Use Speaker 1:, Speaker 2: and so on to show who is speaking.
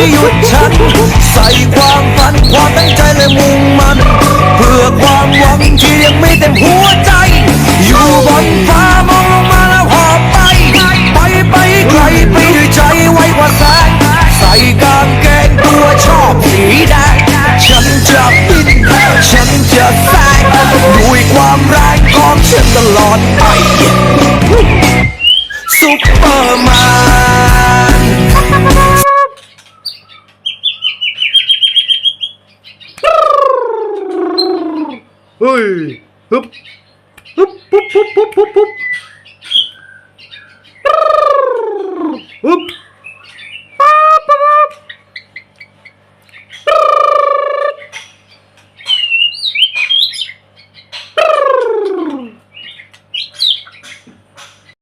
Speaker 1: ที่หยุดฉัน ใส่ความฝันความตั้งใจและมุ่งมัน เพื่อความหวังที่ยังไม่เต็มหัวใจ อยู่บนฟ้ามองลงมาแล้วหอบไป ไปไปไกลไปด้วยใจไว้กว่าแสงใส่กางเกงตัวชอบสีแดงฉันจะบินฉันจะแซงด้วยความแรงของฉันตลอดไปซุปเปอร์มน 哎，扑，扑扑扑扑扑。